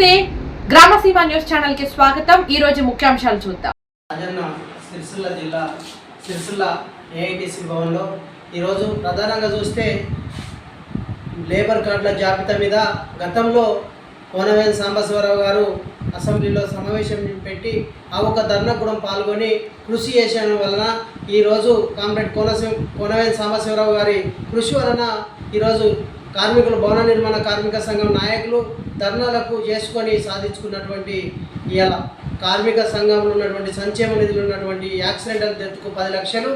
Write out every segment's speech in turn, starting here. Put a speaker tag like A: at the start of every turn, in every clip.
A: నమస్తే. గ్రామసీమ న్యూస్ ఛానల్కి స్వాగతం. ఈ రోజు ముఖ్యాంశాలు చూద్దాం.
B: రాజన్న సిరిసిల్ల జిల్లా సిరిసిల్ల ఏఐటిసి భవన్లో ఈరోజు ప్రధానంగా చూస్తే లేబర్ కార్డుల జాబితా మీద గతంలో కోనవేని సాంబశివరావు గారు అసెంబ్లీలో సమావేశం పెట్టి ఆ ఒక ధర్నా కూడా పాల్గొని కృషి చేసిన వలన ఈరోజు కామ్రేడ్ కోనసీ కోనవేని సాంబశివరావు గారి కృషి వలన ఈరోజు కార్మికులు భవన నిర్మాణ కార్మిక సంఘం నాయకులు ధర్నాలకు చేసుకొని సాధించుకున్నటువంటి ఇవాళ కార్మిక సంఘంలో ఉన్నటువంటి సంక్షేమ నిధులు ఉన్నటువంటి యాక్సిడెంటల్ డెత్కు పది లక్షలు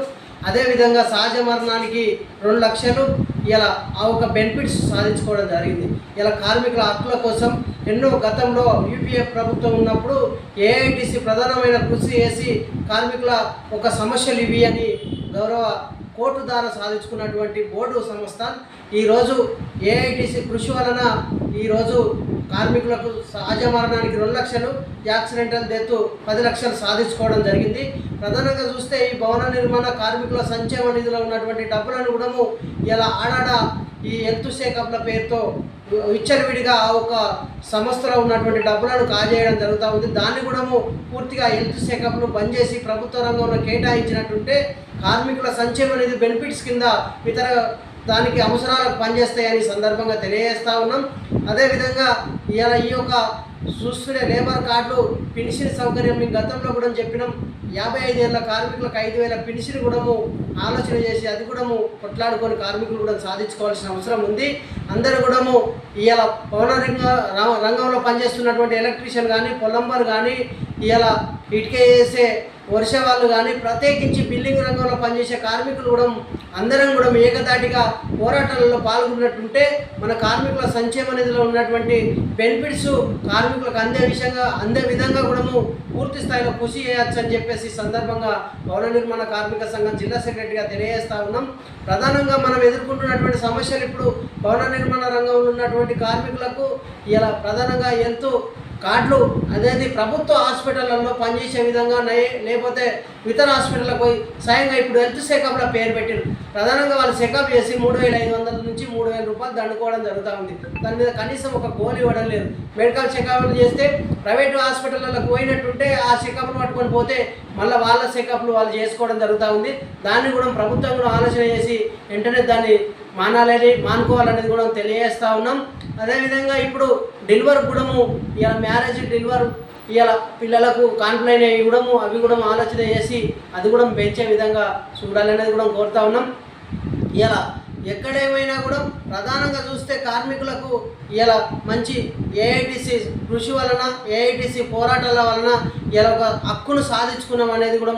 B: అదేవిధంగా సహజ మరణానికి రెండు లక్షలు ఇలా ఆ ఒక బెనిఫిట్స్ సాధించుకోవడం జరిగింది. ఇలా కార్మికుల హక్కుల కోసం ఎన్నో గతంలో యూపీఏ ప్రభుత్వం ఉన్నప్పుడు ఏఐటీసీ ప్రధానమైన కృషి చేసి కార్మికుల ఒక సమస్యలు ఇవి అని గౌరవ కోర్టు ద్వారా సాధించుకున్నటువంటి బోర్డు సంస్థ. ఈరోజు ఏఐటిసి కృషి వలన ఈరోజు కార్మికులకు సహజ మరణానికి రెండు లక్షలు యాక్సిడెంటల్ డెత్ పది లక్షలు సాధించుకోవడం జరిగింది. ప్రధానంగా చూస్తే ఈ భవన నిర్మాణ కార్మికుల సంక్షేమ నిధిలో ఉన్నటువంటి డబ్బులను కూడా ఇలా ఆడాడ ఈ హెల్త్ షేకప్ల పేరుతో విచ్చలవిడిగా ఆ ఒక సంస్థలో ఉన్నటువంటి డబ్బులను కాజేయడం జరుగుతూ ఉంది. దాన్ని కూడా పూర్తిగా హెల్త్ చెకప్లు బంద్ చేసి ప్రభుత్వ రంగంలో కేటాయించినట్టుంటే కార్మికుల సంక్షేమ నిధి బెనిఫిట్స్ కింద ఇతర దానికి అవసరాలకు పనిచేస్తాయని సందర్భంగా తెలియజేస్తా ఉన్నాం. అదేవిధంగా ఇలా ఈ యొక్క చూస్తున్న లేబర్ కార్డు పెన్షన్ సౌకర్యం మేము గతంలో కూడా చెప్పినాం. యాభై ఐదేళ్ళ కార్మికులకు ఐదు వేల పెన్షన్ కూడా ఆలోచన చేసి అది కూడా కొట్లాడుకొని కార్మికులు కూడా సాధించుకోవాల్సిన అవసరం ఉంది. అందరూ కూడా ఇవాళ పవన రంగ రంగంలో పనిచేస్తున్నటువంటి ఎలక్ట్రీషియన్ కానీ పొలంబర్ కానీ ఇలా ఇటుక చేసే వర్ష వాళ్ళు కానీ ప్రత్యేకించి బిల్డింగ్ రంగంలో పనిచేసే కార్మికులు కూడా అందరం కూడా ఏకదాటిగా పోరాటాలలో పాల్గొన్నట్టుంటే మన కార్మికుల సంక్షేమ నిధిలో ఉన్నటువంటి బెనిఫిట్స్ కార్మికులకు అందే విషయంగా అందే విధంగా కూడా పూర్తి స్థాయిలో కృషి చేయొచ్చు అని చెప్పేసి సందర్భంగా భవన నిర్మాణ కార్మిక సంఘం జిల్లా సెక్రటరీగా తెలియజేస్తా ఉన్నాం. ప్రధానంగా మనం ఎదుర్కొంటున్నటువంటి సమస్యలు ఇప్పుడు భవన నిర్మాణ రంగంలో ఉన్నటువంటి కార్మికులకు ఇలా ప్రధానంగా ఎంతో కార్డులు అదేది ప్రభుత్వ హాస్పిటళ్ళలో పనిచేసే విధంగా లేకపోతే ఇతర హాస్పిటల్కి పోయి స్వయంగా ఇప్పుడు హెల్త్ చెకప్లో పేరు పెట్టారు. ప్రధానంగా వాళ్ళు చెకప్ చేసి మూడు వేల ఐదు వందల నుంచి మూడు వేల రూపాయలు దండుకోవడం జరుగుతూ ఉంది. దాని మీద కనీసం ఒక గోల్ ఇవ్వడం లేదు. మెడికల్ చెకప్లు చేస్తే ప్రైవేట్ హాస్పిటళ్ళకు పోయినట్టుంటే ఆ చెకప్లు పట్టుకొని పోతే మళ్ళీ వాళ్ళ చెకప్లు వాళ్ళు చేసుకోవడం జరుగుతూ ఉంది. దాన్ని కూడా ప్రభుత్వం కూడా ఆలోచన చేసి వెంటనే దాన్ని మానాలని మానుకోవాలనేది కూడా తెలియజేస్తా ఉన్నాం. అదేవిధంగా ఇప్పుడు డెలివరీ కూడాము ఇలా మ్యారేజ్ డెలివరీ ఇలా పిల్లలకు కాన్పులైన ఇవ్వడము అవి కూడా ఆలోచన చేసి అది కూడా పెంచే విధంగా చూడాలనేది కూడా కోరుతా ఉన్నాం. ఇలా ఎక్కడేమైనా కూడా ప్రధానంగా చూస్తే కార్మికులకు ఇలా మంచి ఏఐటిసి కృషి వలన ఏఐటిసి పోరాటాల వలన ఇలా ఒక హక్కును సాధించుకున్నాం అనేది కూడా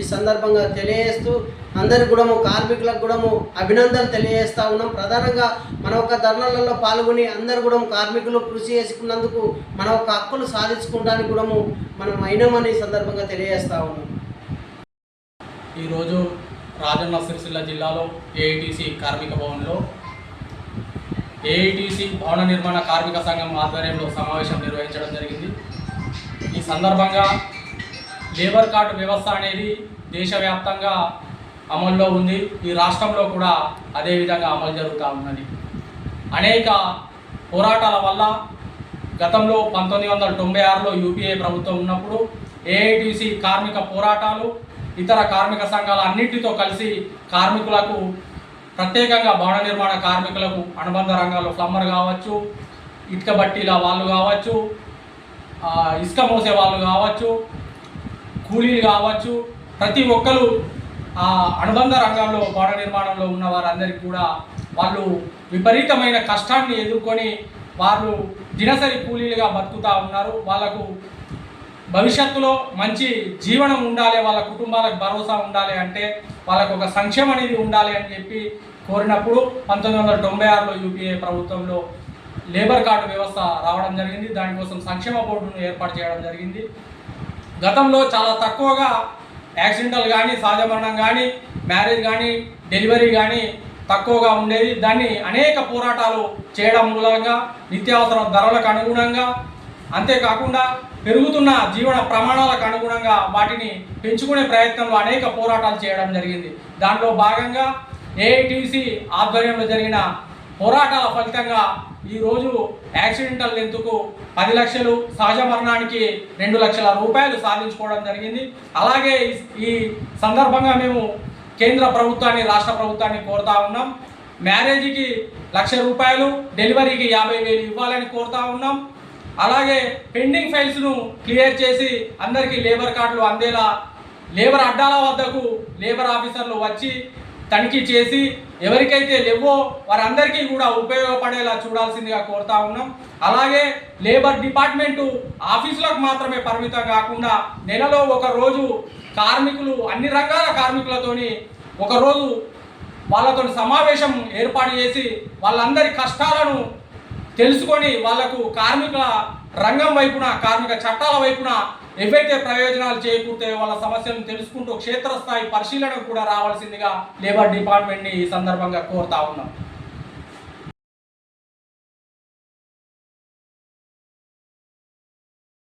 B: ఈ సందర్భంగా తెలియజేస్తూ అందరికి కూడా కార్మికులకు కూడా అభినందనలు తెలియజేస్తూ ఉన్నాం. ప్రధానంగా మన ఒక ధర్నాలలో పాల్గొని అందరు కూడా కార్మికులు కృషి చేసుకున్నందుకు మన ఒక హక్కును సాధించుకోవడానికి కూడా మనం అయినామని ఈ సందర్భంగా తెలియజేస్తా ఉన్నాం.
C: ఈరోజు రాజన్న సిరిసిల్ల జిల్లాలో ఏఐటీసీ కార్మిక భవన్లో. ఏఐటీసీ భవన నిర్మాణ కార్మిక సంఘం ఆధ్వర్యంలో సమావేశం నిర్వహించడం జరిగింది. ఈ సందర్భంగా లేబర్ కార్డు వ్యవస్థ అనేది దేశవ్యాప్తంగా అమల్లో ఉంది. ఈ రాష్ట్రంలో కూడా అదే విధంగా అమలు జరుగుతూ ఉన్నది. అనేక పోరాటాల వల్ల గతంలో పంతొమ్మిది వందల తొంభై ఆరులో యూపీఏ ప్రభుత్వం ఉన్నప్పుడు ఏఐటీసీ కార్మిక పోరాటాలు ఇతర కార్మిక సంఘాల అన్నింటితో కలిసి కార్మికులకు ప్రత్యేకంగా భవన నిర్మాణ కార్మికులకు అనుబంధ రంగాల్లో ప్లంబర్ కావచ్చు ఇటుక బట్టీల వాళ్ళు కావచ్చు ఇసుక మోసే వాళ్ళు కావచ్చు కూలీలు కావచ్చు ప్రతి ఒక్కరు ఆ అనుబంధ రంగంలో భవన నిర్మాణంలో ఉన్న వారందరికీ కూడా వాళ్ళు విపరీతమైన కష్టాన్ని ఎదుర్కొని వాళ్ళు దినసరి కూలీలుగా బతుకుతూ ఉన్నారు. వాళ్ళకు భవిష్యత్తులో మంచి జీవనం ఉండాలి వాళ్ళ కుటుంబాలకు భరోసా ఉండాలి అంటే వాళ్ళకు ఒక సంక్షేమం అనేది ఉండాలి అని చెప్పి కోరినప్పుడు పంతొమ్మిది వందల తొంభై ఆరులో యూపీఏ ప్రభుత్వంలో లేబర్ కార్డు వ్యవస్థ రావడం జరిగింది. దానికోసం సంక్షేమ బోర్డును ఏర్పాటు చేయడం జరిగింది. గతంలో చాలా తక్కువగా యాక్సిడెంటల్ కానీ సహజ మరణం కానీ మ్యారేజ్ కానీ డెలివరీ కానీ తక్కువగా ఉండేది. దాన్ని అనేక పోరాటాలు చేయడం మూలంగా నిత్యావసర ధరలకు అనుగుణంగా అంతేకాకుండా పెరుగుతున్న జీవన ప్రమాణాలకు అనుగుణంగా వాటిని పెంచుకునే ప్రయత్నంలో అనేక పోరాటాలు చేయడం జరిగింది. దానిలో భాగంగా ఏఐటీసీ ఆధ్వర్యంలో జరిగిన పోరాటాల ఫలితంగా ఈరోజు యాక్సిడెంటల్ డెత్కు పది లక్షలు సహజ మరణానికి రెండు లక్షల రూపాయలు సాధించుకోవడం జరిగింది. అలాగే ఈ- సందర్భంగా మేము కేంద్ర ప్రభుత్వాన్ని రాష్ట్ర ప్రభుత్వాన్ని కోరుతా ఉన్నాం. మ్యారేజ్కి లక్ష రూపాయలు డెలివరీకి యాభై వేలు ఇవ్వాలని కోరుతా ఉన్నాం. అలాగే పెండింగ్ ఫైల్స్ను క్లియర్ చేసి అందరికీ లేబర్ కార్డులు అందేలా లేబర్ అడ్డాల వద్దకు లేబర్ ఆఫీసర్లు వచ్చి తనిఖీ చేసి ఎవరికైతే లేవో వారందరికీ కూడా ఉపయోగపడేలా చూడాల్సిందిగా కోరుతా ఉన్నాం. అలాగే లేబర్ డిపార్ట్మెంటు ఆఫీసులకు మాత్రమే పరిమితం కాకుండా నెలలో ఒక రోజు కార్మికులు అన్ని రకాల కార్మికులతోని ఒకరోజు వాళ్ళతో సమావేశం ఏర్పాటు చేసి వాళ్ళందరి కష్టాలను తెలుసుకొని వాళ్ళకు కార్మికుల రంగం వైపున కార్మిక చట్టాల వైపున ఏవైతే ప్రయోజనాలు చేకూరుతాయో వాళ్ళ సమస్యలను తెలుసుకుంటూ క్షేత్రస్థాయి పరిశీలనకు కూడా రావాల్సిందిగా లేబర్ డిపార్ట్మెంట్ని ఈ సందర్భంగా కోరుతా ఉన్నాం.